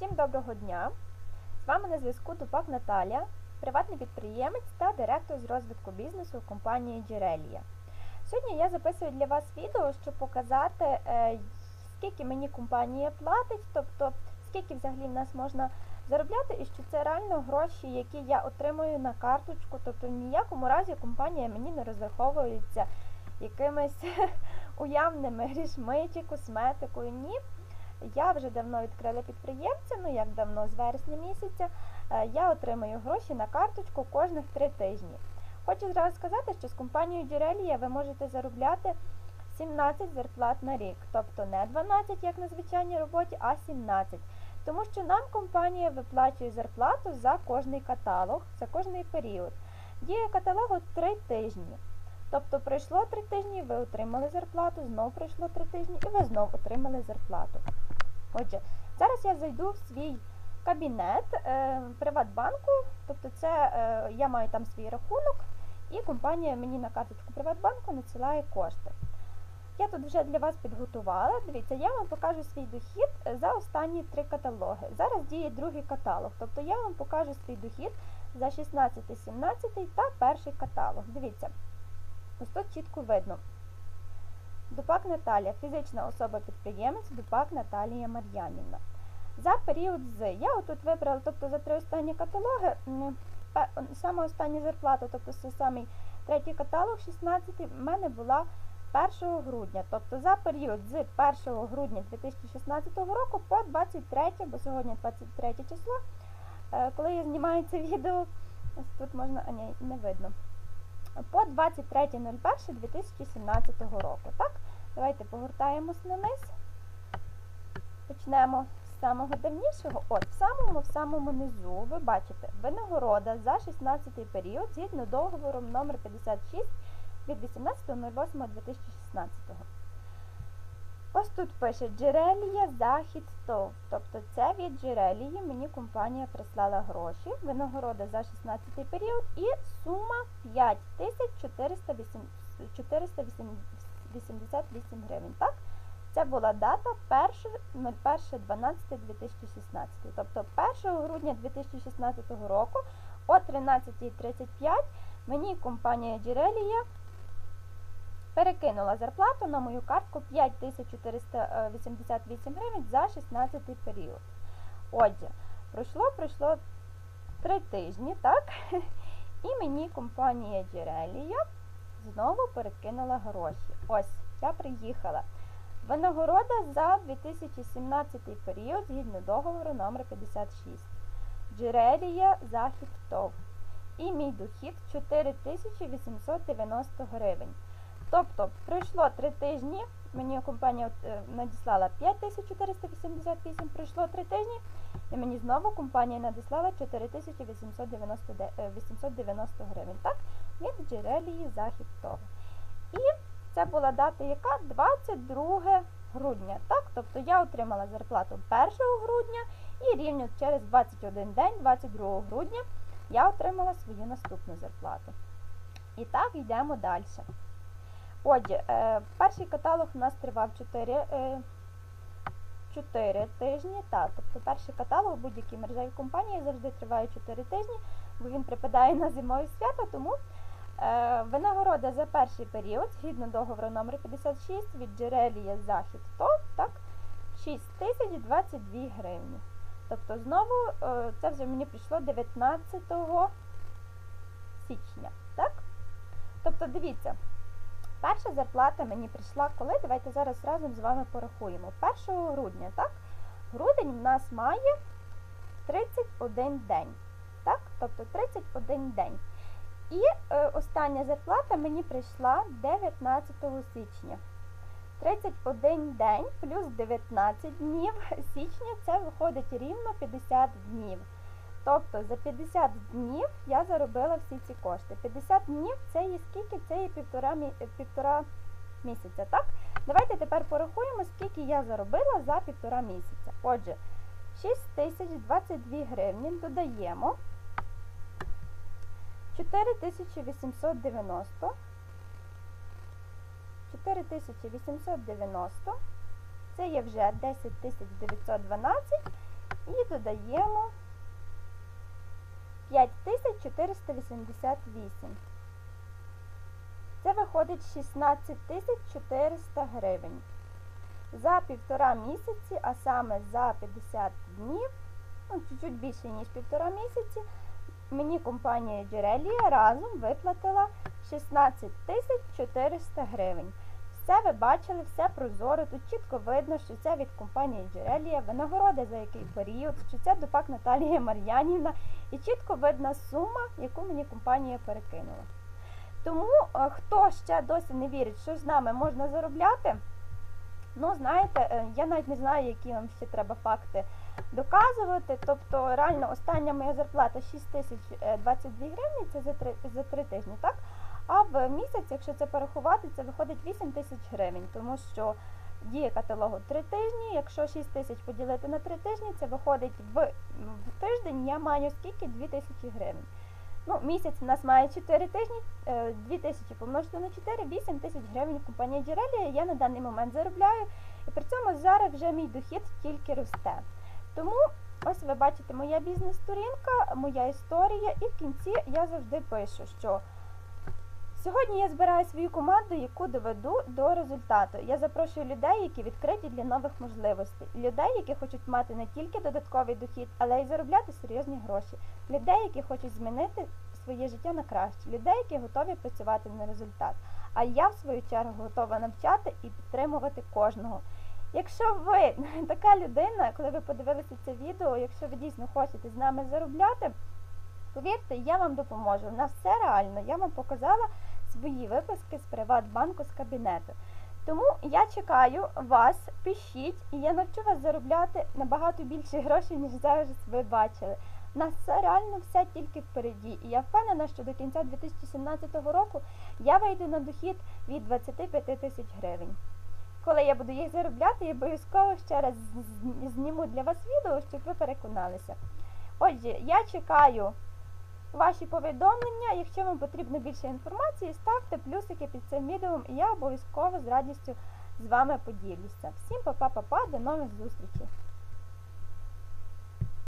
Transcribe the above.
Всім доброго дня! З вами на зв'язку Тупак Наталія, приватний підприємець та директор з розвитку бізнесу компанії Джерелія. Сьогодні я записую для вас відео, щоб показати, е, скільки мені компанія платить, тобто скільки взагалі в нас можна заробляти, і що це реально гроші, які я отримую на карточку. Тобто в ніякому разі компанія мені не розраховується якимись уявними грішми чи косметикою. Ні. Я вже давно відкрила підприємця, ну як давно, з вересня місяця, е, я отримую гроші на карточку кожних три тижні. Хочу зразу сказати, що з компанією Джерелія ви можете заробляти 17 зарплат на рік, тобто не 12, як на звичайній роботі, а 17. Тому що нам компанія виплачує зарплату за кожний каталог, за кожний період. Дія каталогу 3 тижні. Тобто пройшло 3 тижні, ви отримали зарплату, знов пройшло 3 тижні і ви знов отримали зарплату. Отже, зараз я зайду в свій кабінет е, Приватбанку, тобто це е, я маю там свій рахунок, і компанія мені на карточку Приватбанку надсилає кошти. Я тут вже для вас підготувала. Дивіться, я вам покажу свій дохід за останні три каталоги. Зараз діє другий каталог, тобто я вам покажу свій дохід за 16, 17 та перший каталог. Дивіться, ось тут чітко видно. Дупак Наталія, фізична особа-підприємець, Дупак Наталія Мар'янівна. За період з. Я отут вибрала, тобто за три останні каталоги, саме остання зарплата, тобто це самий третій каталог, 16 в мене була 1 грудня. Тобто за період з 1 грудня 2016 року по 23, бо сьогодні 23 число, е, коли я знімаю це відео, тут можна, а ні, не видно по 23.01.2017 року. Так? Давайте погортаємось на низ. Почнемо з самого давнішого. От, в самому в самому низу ви бачите винагорода за 16 період згідно договором номер 56 від 18.08.2016. Ось тут пише Джерелія Захід ТОВ. Тобто це від Джерелії мені компанія прислала гроші, винагорода за 16 період і сума 5488 гривень. Так? Це була дата 01.12.2016. Тобто 1 грудня 2016 року о 13.35 мені компанія Джерелія перекинула зарплату на мою картку 5488 гривень за 16 період. Отже, пройшло пройшло 3 тижні, так? І мені компанія Джерелія знову перекинула гроші. Ось, я приїхала. Винагорода за 2017 період згідно договору номер 56 Джерелія Захід ТОВ. І мій дохід 4890 гривень. Тобто, пройшло 3 тижні, мені компанія е, надіслала 5488, пройшло 3 тижні, і мені знову компанія надіслала 4890 гривень. Так, від джерелії захід того. І це була дата яка? 22 грудня. Так, Тобто я отримала зарплату 1 грудня і рівно через 21 день, 22 грудня, я отримала свою наступну зарплату. І так, йдемо далі. Отже, е, перший каталог у нас тривав 4 4 е, тижні. Так, тобто перший каталог будь-якій мережевій компанії завжди триває 4 тижні, бо він припадає на зимові свята, тому винагорода за перший період, згідно договору номер 56 від джерелія Захід ТОВ, так, 6022 гривні. Тобто, знову е, це вже мені прийшло 19 січня. так? Тобто, дивіться. Перша зарплата мені прийшла коли? Давайте зараз разом з вами порахуємо. 1 грудня, так? Грудень в нас має 31 день. Так? Тобто 31 день. І е, остання зарплата мені прийшла 19 січня. 31 день плюс 19 днів січня це виходить рівно 50 днів. Тобто за 50 днів я заробила всі ці кошти. 50 днів це є скільки? Це є півтора, півтора місяця. так? Давайте тепер порахуємо, скільки я заробила за півтора місяця. Отже, 6022 гривні додаємо 4890. 4890. Це є вже 10912. І додаємо 5488. Це виходить 16400 гривень. За півтора місяці, а саме за 50 днів, ну, чуть-чуть більше, ніж півтора місяці, мені компанія Джерелія разом виплатила 16 400 гривень. Все ви бачили, все прозоро. Тут чітко видно, що це від компанії Джерелія, винагорода за який період, що це допак Наталія Мар'янівна, і чітко видна сума, яку мені компанія перекинула. Тому е, хто ще досі не вірить, що з нами можна заробляти, ну знаєте, е, я навіть не знаю, які вам ще треба факти доказувати. Тобто, реально, остання моя зарплата 6022 гривні, це за 3, за 3 тижні, так? А в місяць, якщо це порахувати, це виходить 8 тисяч гривень, тому що діє каталогу 3 тижні. Якщо 6 тисяч поділити на 3 тижні, це виходить в, в тиждень я маю скільки? 2 тисячі гривень. Ну, місяць у нас має 4 тижні, 2 тисячі помножити на 4, 8 тисяч гривень компанія Джерелія я на даний момент заробляю. І при цьому зараз вже мій дохід тільки росте. Тому ось ви бачите моя бізнес-сторінка, моя історія, і в кінці я завжди пишу, що сьогодні я збираю свою команду, яку доведу до результату. Я запрошую людей, які відкриті для нових можливостей, людей, які хочуть мати не тільки додатковий дохід, але й заробляти серйозні гроші, людей, які хочуть змінити своє життя на краще, людей, які готові працювати на результат. А я, в свою чергу, готова навчати і підтримувати кожного. Якщо ви така людина, коли ви подивилися це відео, якщо ви дійсно хочете з нами заробляти, повірте, я вам допоможу. У нас все реально. Я вам показала свої виписки з Приватбанку з кабінету. Тому я чекаю вас, пишіть, і я навчу вас заробляти набагато більше грошей, ніж зараз ви бачили. У нас все реально все тільки впереді. І я впевнена, що до кінця 2017 року я вийду на дохід від 25 тисяч гривень. Коли я буду їх заробляти, я обов'язково ще раз зніму для вас відео, щоб ви переконалися. Отже, я чекаю ваші повідомлення. Якщо вам потрібно більше інформації, ставте плюсики під цим відео, і я обов'язково з радістю з вами поділюся. Всім па-па-па-па, до нових зустрічей!